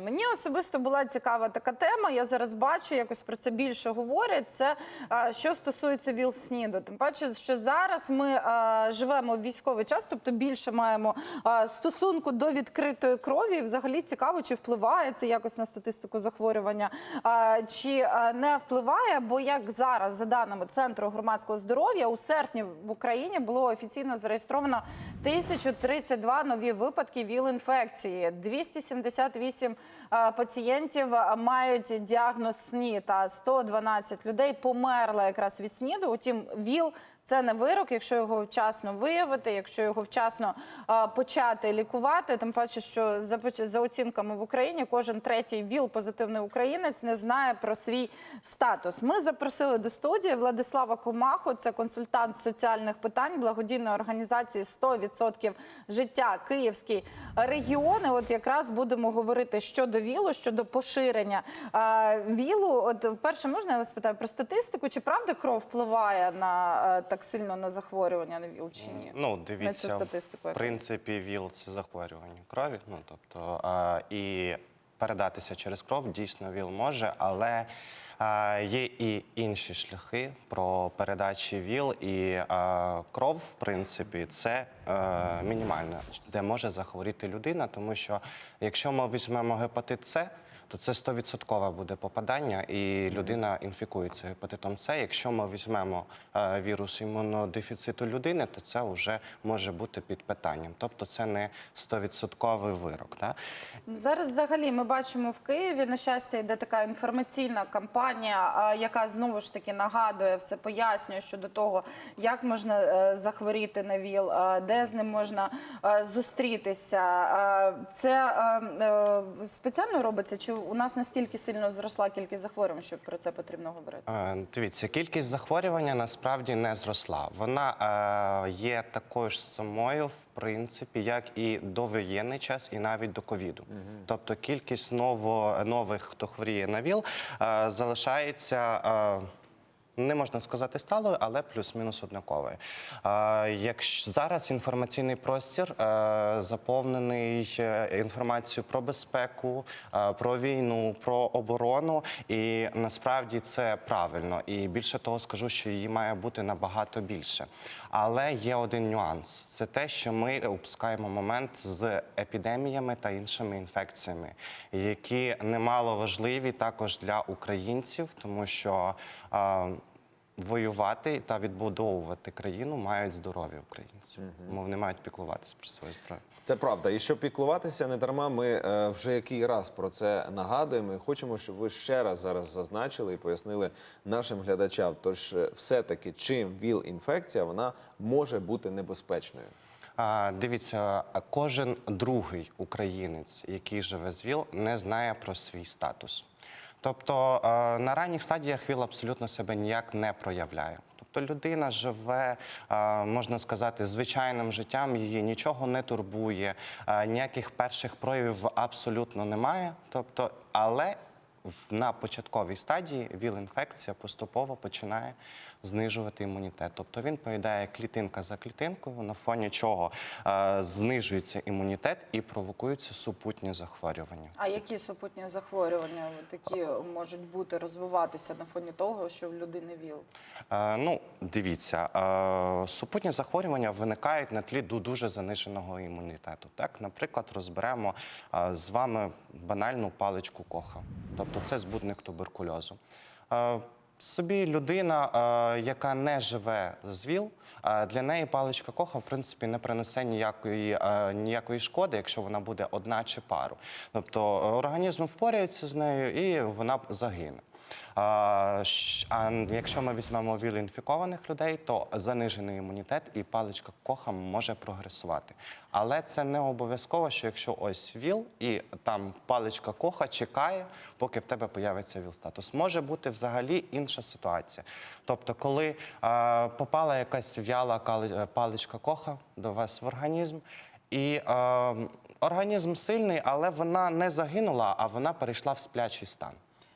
Мені особисто була цікава така тема. Я зараз бачу, якось про це більше говорять. Це що стосується ВІЛ-СНІДу. Тим паче, що зараз ми а, живемо в військовий час, тобто більше маємо а, стосунку до відкритої крові. Взагалі цікаво, чи впливає це якось на статистику захворювання, а, чи не впливає. Бо як зараз, за даними центру громадського здоров'я, у серпні в Україні було офіційно зареєстровано 1032 нові випадки ВІЛ-інфекції, 278 е, пацієнтів е, мають діагноз СНІД, а 112 людей померли якраз від СНІДу. Утім, ВІЛ – це не вирок, якщо його вчасно виявити, якщо його вчасно е, почати лікувати. Тим паче, що за, за оцінками в Україні кожен третій ВІЛ-позитивний українець не знає про свій статус. Ми запросили до студії Владислава Комаху, це консультант соціальних питань благодійної організації «100% життя Київський регіон. І От якраз будемо говорити щодо ВІЛу, щодо поширення е, ВІЛу. От перше, можна я вас спитаю про статистику? Чи правда кров впливає на е, так сильно на захворювання на ВІЛ чи ні? Ну, дивіться, в принципі, ВІЛ це захворювання крові. Ну тобто а, і передатися через кров дійсно ВІЛ може, але а, є і інші шляхи про передачі ВІЛ, і а, кров, в принципі, це е, мінімальна, де може захворіти людина, тому що якщо ми візьмемо гепатит С, то це 100% буде попадання, і людина інфікується гепатитом С. Якщо ми візьмемо е, вірус імунодефіциту людини, то це вже може бути під питанням. Тобто це не 100% вирок. Ну, Зараз взагалі ми бачимо в Києві на щастя йде така інформаційна кампанія, яка знову ж таки нагадує все пояснює щодо того, як можна е, захворіти на ВІЛ, е, де з ним можна зустрітися. Це спеціально робиться? Чи у нас настільки сильно зросла кількість захворювань, що про це потрібно говорити? Е, Дивіться, кількість захворювання насправді не зросла. Вона е, є такою ж самою, в принципі, як і довоєнний час, і навіть до ковіду. Тобто кількість ново, нових, хто хворіє на ВІЛ, е, залишається. Е, не можна сказати сталою, але плюс-мінус однаковою. Якщо зараз інформаційний простір е, заповнений е, інформацією про безпеку, е, про війну, про оборону, і насправді це правильно. І більше того, скажу, що її має бути набагато більше. Але є один нюанс: це те, що ми опускаємо момент з епідеміями та іншими інфекціями, які немало важливі також для українців, тому що. е, Воювати та відбудовувати країну мають здорові українці. Мов не мають піклуватися про своє здоров'я. Це правда. І щоб піклуватися не дарма, ми е, вже який раз про це нагадуємо. І хочемо, щоб ви ще раз зараз зазначили і пояснили нашим глядачам. Тож, е, все-таки, чим ВІЛ-інфекція вона може бути небезпечною. А, дивіться, кожен другий українець, який живе з ВІЛ, не знає про свій статус. Тобто е, на ранніх стадіях ВІЛ абсолютно себе ніяк не проявляє. Тобто людина живе, можна сказати, звичайним життям, її нічого не турбує, ніяких перших проявів абсолютно немає. Тобто, але на початковій стадії ВІЛ-інфекція поступово починає знижувати імунітет. Тобто він поїдає клітинка за клітинкою, на фоні чого е, знижується імунітет і провокуються супутні захворювання. А які супутні захворювання такі можуть бути розвиватися на фоні того, що в людини ВІЛ? Е, ну, дивіться, е, супутні захворювання виникають на тлі ду- дуже заниженого імунітету. Так, наприклад, розберемо е, з вами банальну паличку коха, тобто це збудник туберкульозу. Е, Собі людина, е, яка не живе з ВІЛ, е, для неї паличка коха в принципі не принесе ніякої, е, ніякої шкоди, якщо вона буде одна чи пару. Тобто організм впорається з нею і вона загине. А, якщо ми візьмемо ВІЛ-інфікованих людей, то занижений імунітет і паличка коха може прогресувати. Але це не обов'язково, що якщо ось ВІЛ і там паличка коха чекає, поки в тебе появиться ВІЛ-статус. Може бути взагалі інша ситуація. Тобто, коли а, попала якась в'яла паличка коха до вас в організм, і е, організм сильний, але вона не загинула, а вона перейшла в сплячий стан.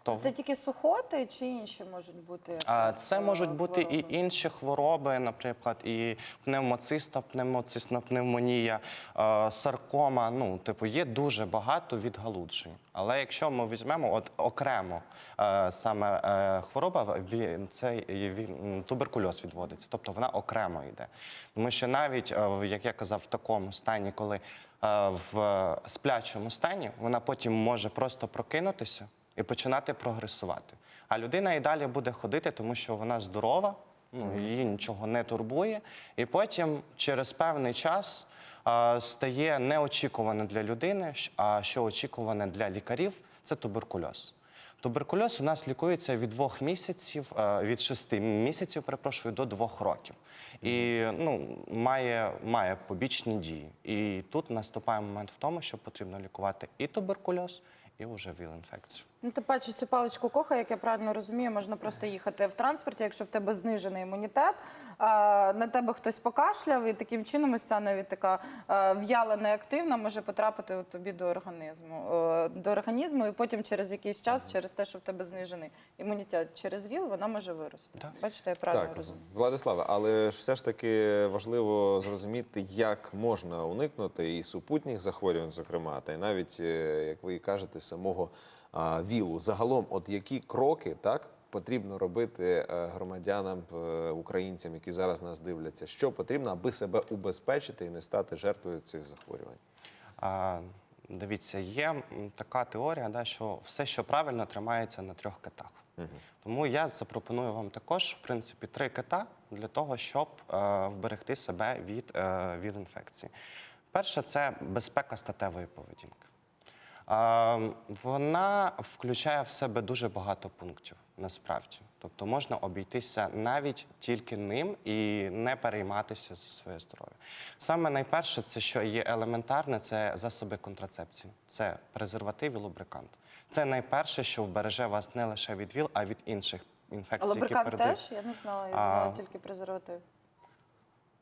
Тобто Це тільки сухоти чи інші можуть бути? А це е, можуть бути і інші хвороби, наприклад, і пневмоциста, пневмоцисна пневмонія, е, саркома. Ну, типу, є дуже багато відгалуджень. Але якщо ми візьмемо от окремо е, саме е, хвороба, ві- це є ві- туберкульоз відводиться, тобто вона окремо йде. Тому що навіть, е, в- як я казав, в такому стані, коли е, в сплячому стані, вона потім може просто прокинутися і починати прогресувати. А людина і далі буде ходити, тому що вона здорова, ну, її нічого не турбує. І потім через певний час а, стає неочікуване для людини, а що очікуване для лікарів це туберкульоз. Туберкульоз у нас лікується від двох місяців, е, від шести місяців, перепрошую, до двох років. І ну, має, має побічні дії. І тут наступає момент в тому, що потрібно лікувати і туберкульоз, і вже ВІЛ-інфекцію. Ну, ти бачиш цю паличку коха, як я правильно розумію, можна просто їхати в транспорті, якщо в тебе знижений імунітет, а, на тебе хтось покашляв, і таким чином ось ця навіть така а, в'яла неактивна може потрапити от тобі до організму. До організму, і потім через якийсь час, через те, що в тебе знижений імунітет через ВІЛ, вона може вирости. Так. Бачите, я правильно Так, розумію. Владиславе, але ж все ж таки важливо зрозуміти, як можна уникнути і супутніх захворювань, зокрема, та й навіть, е, як ви кажете, самого ВІЛу. Загалом, от які кроки так потрібно робити е, громадянам, е, українцям, які зараз нас дивляться, що потрібно, аби себе убезпечити і не стати жертвою цих захворювань? А, дивіться, є така теорія, да, що все, що правильно, тримається на трьох китах. Тому я запропоную вам також, в принципі, три кита для того, щоб е, вберегти себе від, е, від інфекції. Перше це безпека статевої поведінки. Вона включає в себе дуже багато пунктів насправді. Тобто можна обійтися навіть тільки ним і не перейматися за своє здоров'я. Саме найперше, це що є елементарне, це засоби контрацепції, це презерватив і лубрикант. Це найперше, що вбереже вас не лише від ВІЛ, а від інших інфекцій, які лубрикант передають. теж? Я не знала, я думала тільки презерватив.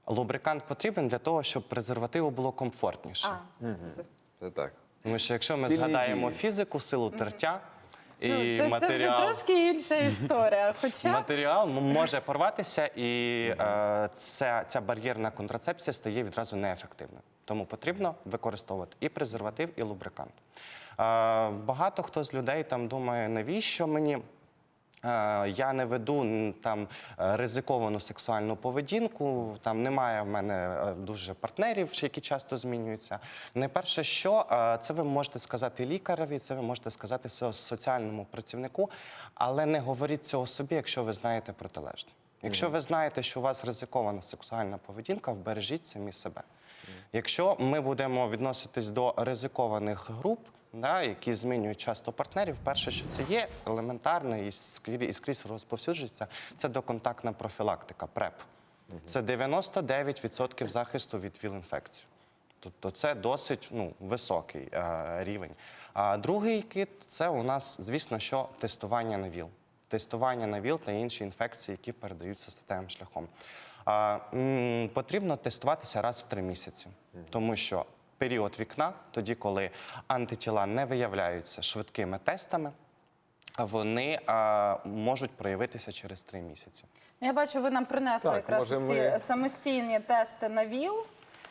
Лубрикант потрібен для того, щоб презервативу було комфортніше. А, Це так. Тому що якщо ми Спільні згадаємо дії. фізику, силу тертя і ну, це, це вже трошки інша історія. Хоча Матеріал м- може порватися, і е, ця, ця бар'єрна контрацепція стає відразу неефективною. Тому потрібно використовувати і презерватив, і лубрикант. Е, багато хто з людей там думає, навіщо мені. Е, Я не веду там е, ризиковану сексуальну поведінку. Там немає в мене е, дуже партнерів, які часто змінюються. Найперше, що це ви можете сказати лікареві, це ви можете сказати соціальному працівнику, але не говоріть цього собі, якщо ви знаєте протилежне. Якщо ви знаєте, що у вас ризикована сексуальна поведінка, вбережіть самі себе. Якщо ми будемо відноситись до ризикованих груп, да, які змінюють часто партнерів, перше, що це є елементарне і скрізь, і скрізь розповсюджується, це доконтактна профілактика, ПРЕП. Це 99% захисту від ВІЛ-інфекції. Тобто це досить ну, високий е, рівень. А другий кит це у нас, звісно, що тестування на ВІЛ. Тестування на ВІЛ та інші інфекції, які передаються статевим шляхом. А, м, потрібно тестуватися раз в три місяці, тому що період вікна, тоді, коли антитіла не виявляються швидкими тестами, вони а, можуть проявитися через три місяці. я бачу, ви нам принесли Так, якраз ці ми- самостійні тести на ВІЛ.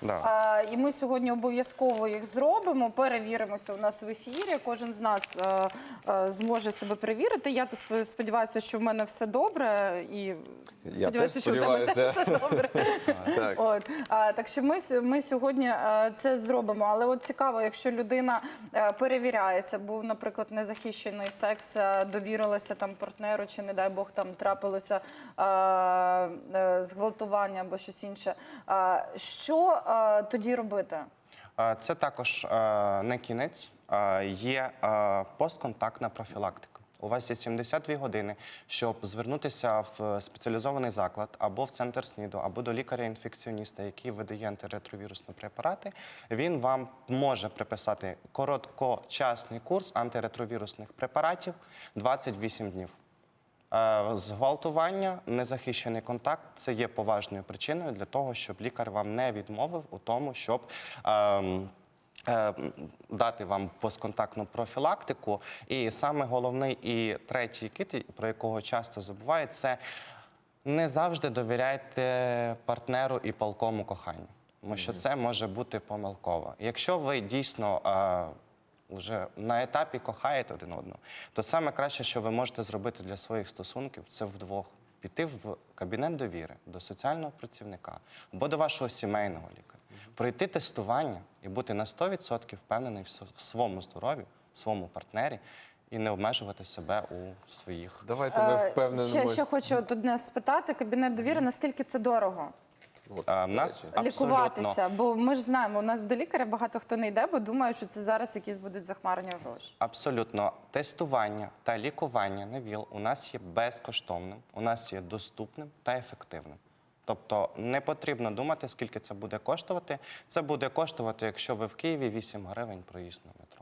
Да. А, і ми сьогодні обов'язково їх зробимо, перевіримося у нас в ефірі. Кожен з нас е, е, зможе себе перевірити. Я то сподіваюся, що в мене все добре, і сподіваюся, теж що в тебе теж все добре. Так. От а, так що ми, ми сьогодні е, це зробимо. Але от цікаво, якщо людина перевіряється, був, наприклад, незахищений секс, довірилася там партнеру, чи не дай Бог там трапилося е, зґвалтування або щось інше. Е, що е, тоді робити? Е, Це також е, не кінець, е, є е, постконтактна профілактика. У вас є 72 години, щоб звернутися в спеціалізований заклад або в центр СНІДу, або до лікаря-інфекціоніста, який видає антиретровірусні препарати. Він вам може приписати короткочасний курс антиретровірусних препаратів 28 днів. Е, Зґвалтування, незахищений контакт це є поважною причиною для того, щоб лікар вам не відмовив у тому, щоб ем, е, дати вам постконтактну профілактику. І саме головний і третій кит, про якого часто забувають, це не завжди довіряйте партнеру і палкому коханню, тому що це може бути помилково. Якщо ви дійсно е, вже на етапі кохаєте один одного, то саме краще, що ви можете зробити для своїх стосунків, це вдвох піти в кабінет довіри до соціального працівника або до вашого сімейного лікаря, пройти тестування і бути на 100% впевнений в своєму здоров'ї, в своєму партнері і не обмежувати себе у своїх Давайте ми Е, впевнені. Ще, ще хочу одне спитати, кабінет довіри, наскільки це дорого? А, нас. Лікуватися, бо ми ж знаємо, у нас до лікаря багато хто не йде, бо думає, що це зараз якісь будуть захмарні гроші. Абсолютно тестування та лікування на ВІЛ у нас є безкоштовним, у нас є доступним та ефективним. Тобто не потрібно думати, скільки це буде коштувати. Це буде коштувати, якщо ви в Києві 8 гривень проїзд на метро.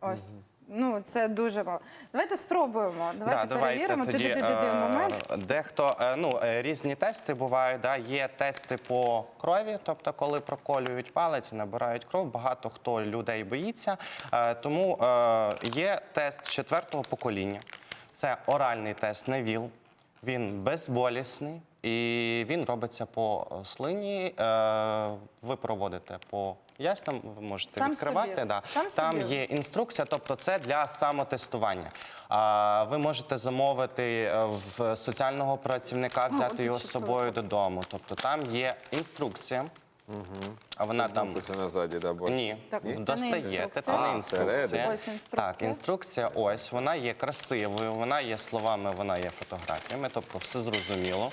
Ось. Ну, це дуже мало. Давайте спробуємо. Давайте Да, перевіримо. тоді, Ти-ди-ди-ди-ди, е. Дехто е, ну е, різні тести бувають. Да? Є тести по крові, тобто коли проколюють палець, і набирають кров. Багато хто людей боїться. Е, Тому е, є тест четвертого покоління. Це оральний тест на ВІЛ. Він безболісний і він робиться по е, слині. Е, Ви проводите по яснам, ви можете Сам відкривати. собі. Да. Сам Там собі. є інструкція, тобто це для самотестування. А, ви можете замовити е, в соціального працівника, взяти його з собою додому. Тобто там є інструкція, а вона там. Написано ззаді, да, бачу. Ні, Так, це не достаєте, інструкція. це не А, інструкція. Ось інструкція. Так, інструкція ось, вона є красивою, вона є словами, вона є фотографіями, тобто все зрозуміло.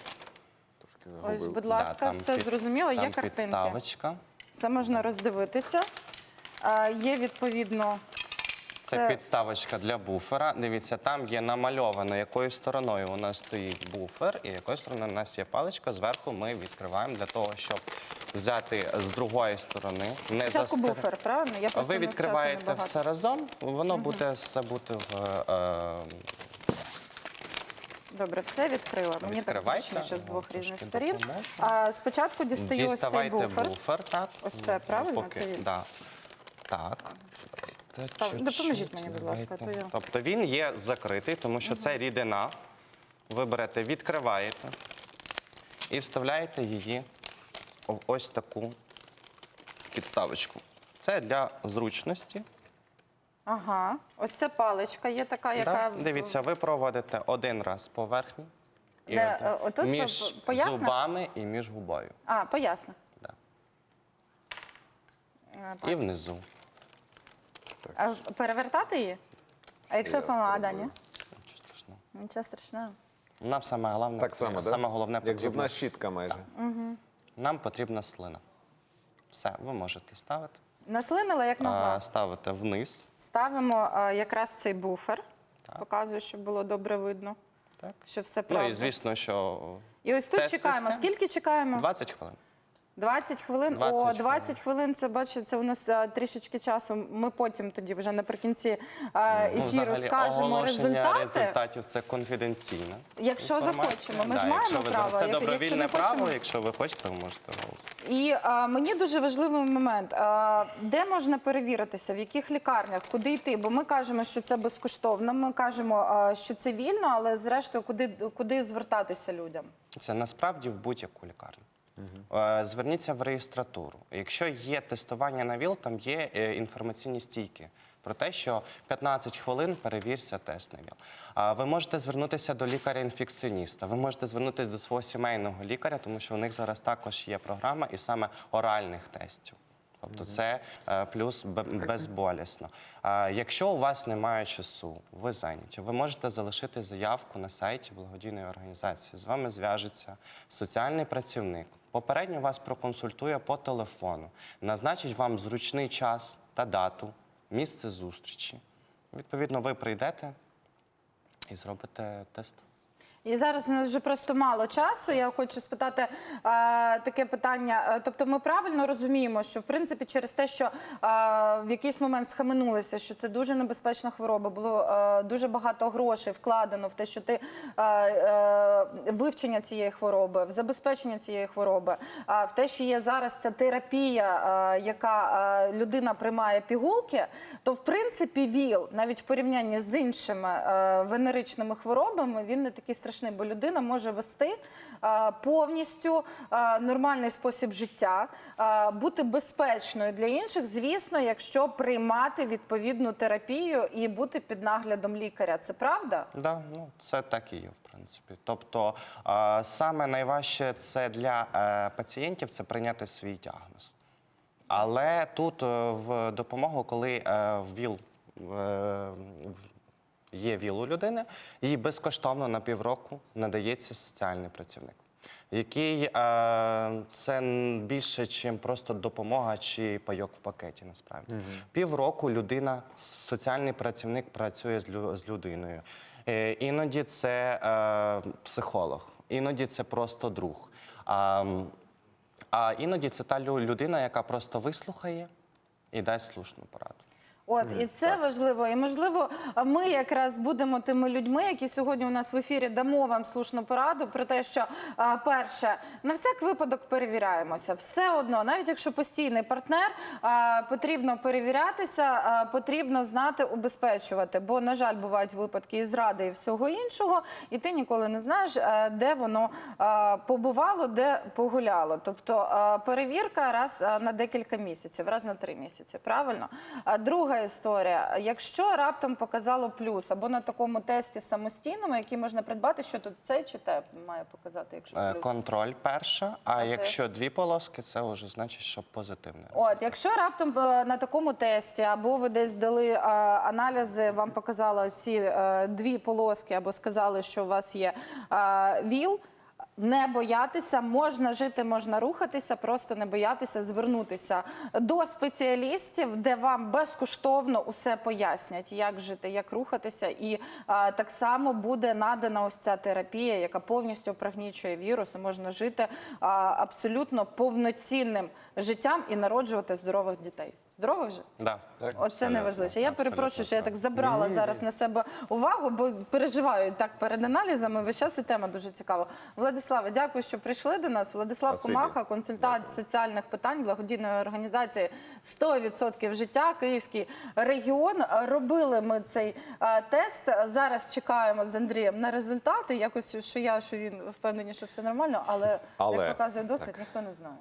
Ось, будь ласка, там все під- зрозуміло, є там картинки. підставочка. Це можна роздивитися. А, є відповідно. Це, Це- підставочка для буфера. Дивіться, там є намальовано, якою стороною у нас стоїть буфер, і якою стороною у нас є паличка. Зверху ми відкриваємо для того, щоб взяти з другої сторони. Не Спочатку буфер, правильно? Я просто Ви у нас часу відкриваєте небагато. все разом, воно буде все бути в. Е, Добре, все відкрила. Мені так Відкривайте. зручніше з двох вам різних сторін. допоможу. А, спочатку дістаю ось цей діставайте буфер. буфер. так. Ось це, правильно? Поки, Це він? да. Так. Це Став- чуть-чуть, допоможіть мені, будь ласка, давайте. то я- Тобто він є закритий, тому що це рідина. Ви берете, відкриваєте і вставляєте її в ось таку підставочку. Це для зручності. Ага. Ось ця паличка є така, яка. Да? Дивіться, ви проводите один раз по верхній і Де, один е, отут між по- поясна? зубами і між губою. А. Да. Е, так. І внизу. А перевертати її? А якщо Я помада, спробую. ні? Нічого страшного. Нічого страшного. Нам саме головне, Так само, саме да? головне Як потрібно зубна с- щітка майже. Нам потрібна слина. Все, ви можете ставити. Наслинила як могла. А, ставите вниз. Ставимо е, якраз цей буфер. Так. Показую, щоб було добре видно, Так. що все Ну і звісно, що І ось тут тест чекаємо. Скільки чекаємо? 20 хвилин. 20 хвилин. 20 О, хвилин. 20 хвилин. Це бачите, це у нас е, трішечки часу. Ми потім тоді вже наприкінці е, ефіру Ну, взагалі, скажемо оголошення результати. результатів це конфіденційна. Якщо інформація. захочемо, ми ж маємо право. Це Як- якщо добровільне не право, хочемо- якщо ви хочете, ви можете голос. І а, мені дуже важливий момент, а, де можна перевіритися, в яких лікарнях, куди йти? Бо ми кажемо, що це безкоштовно. Ми кажемо, а, що це вільно, але зрештою, куди, куди звертатися людям? Це насправді в будь-яку лікарню. Е, Зверніться в реєстратуру. Якщо є тестування на ВІЛ, там є е, інформаційні стійки про те, що 15 хвилин перевірся тест на ВІЛ. Ви можете звернутися до лікаря-інфекціоніста, ви можете звернутися до свого сімейного лікаря, тому що у них зараз також є програма і саме оральних тестів. Тобто це е, плюс безболісно. Якщо у вас немає часу, ви зайняті, ви можете залишити заявку на сайті благодійної організації. З вами зв'яжеться соціальний працівник. Попередньо вас проконсультує по телефону, назначить вам зручний час та дату, місце зустрічі. Відповідно, ви прийдете і зробите тест. І зараз у нас вже просто мало часу. Я хочу спитати е, таке питання. Е, Тобто, ми правильно розуміємо, що в принципі через те, що е, в якийсь момент схаменулися, що це дуже небезпечна хвороба, було е, дуже багато грошей вкладено в те, що ти е, е, вивчення цієї хвороби, в забезпечення цієї хвороби, а в те, що є зараз ця терапія, е, яка е, людина приймає пігулки, то в принципі ВІЛ, навіть в порівнянні з іншими е, венеричними хворобами, він не такий страшний, бо людина може вести е, повністю е, нормальний спосіб життя, е, бути безпечною для інших, звісно, якщо приймати відповідну терапію і бути під наглядом лікаря. Це правда? Да, ну це так і є, в принципі. Тобто, саме найважче це для пацієнтів це прийняти свій діагноз. Але тут в допомогу, коли е, ВІЛ в- є ВІЛ у людини, їй безкоштовно на півроку надається соціальний працівник. Який е, це більше, ніж просто допомога чи пайок в пакеті, насправді. Півроку людина, соціальний працівник працює з, лю- з людиною. Е, іноді це е, психолог, іноді це просто друг. А іноді це та людина, яка просто вислухає і дасть слушну пораду. От і це важливо. І можливо, ми якраз будемо тими людьми, які сьогодні у нас в ефірі дамо вам слушну пораду про те, що а, перше на всяк випадок перевіряємося. Все одно, навіть якщо постійний партнер, а, потрібно перевірятися, а, потрібно знати, убезпечувати. Бо, на жаль, бувають випадки і зради і всього іншого, і ти ніколи не знаєш, е, де воно а, побувало, де погуляло. Тобто а, перевірка раз а, на декілька місяців, раз на три місяці. Правильно? А друга історія: якщо раптом показало плюс або на такому тесті самостійному, який можна придбати, що тут цей чи те має показати, якщо Е, плюс? Контроль перша, а ти? якщо дві полоски, це вже значить, що позитивне. От, якщо раптом е, на такому тесті, або ви десь дали е, аналізи, вам показали ці дві полоски, або сказали, що у вас є ВІЛ. Не боятися, можна жити, можна рухатися, просто не боятися звернутися до спеціалістів, де вам безкоштовно усе пояснять, як жити, як рухатися, і е, так само буде надана ось ця терапія, яка повністю пригнічує вірус, і можна жити е, абсолютно повноцінним життям і народжувати здорових дітей. Здорових же? Да. Так, Оце найважливіше. Я перепрошую, що я так. забрала зараз на себе увагу, бо переживаю так перед аналізами. Весь час і тема дуже цікава. Владиславе, дякую, що прийшли до нас. Владислав Спасибі. Комаха, консультант з соціальних питань благодійної організації «100% життя, Київський регіон. Робили ми цей тест. Зараз чекаємо з Андрієм на результати. Якось що я, що він впевнені, що все нормально, але, Але, як показує досвід, ніхто не знає.